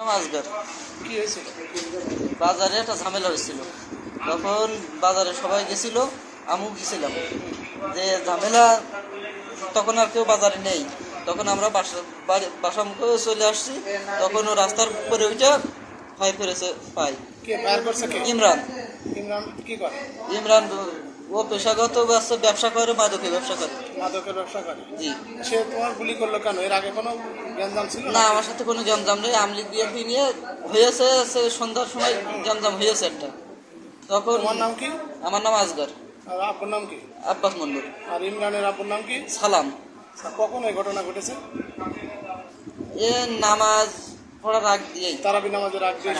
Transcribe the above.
আজগার কি হয়েছিল? বাজারে একটা ঝামেলা হয়েছিল। তখন বাজারে সবাই গেছিল আমু গেছিলাম। যে ঝামেলা তখন আর কেউ বাজারে নেই। তখন আমরা বাসা বাসা মুখে চলে আসছি। তখন ও রাস্তার উপরে উঠে ভয় ফেরেছে পাই ফায়ার ইমরান। ইমরান কি করে? ইমরান ও পেশাগত ব্যবসা ব্যবসা করে মাদকে ব্যবসা করে। মাদকের ব্যবসা করে জি। সে তোমার গুলি করল কেন? এর আগে কোনো গ্যাঞ্জাম ছিল? না আমার সাথে কোনো জমজম নেই। আমলি বিএনপি নিয়ে হয়েছে সে সন্ধ্যার সময় জমজম হয়েছে একটা। তখন তোমার নাম কি? আমার নাম আজগর। আর আপুর নাম কি? আব্বাস মন্ডল আর ইমরানের আপুর নাম কি? সালাম। কখন এই ঘটনা ঘটেছে? এ নামাজ পড়ার আগ দিয়েই। তারাবি নামাজের আগ দিয়ে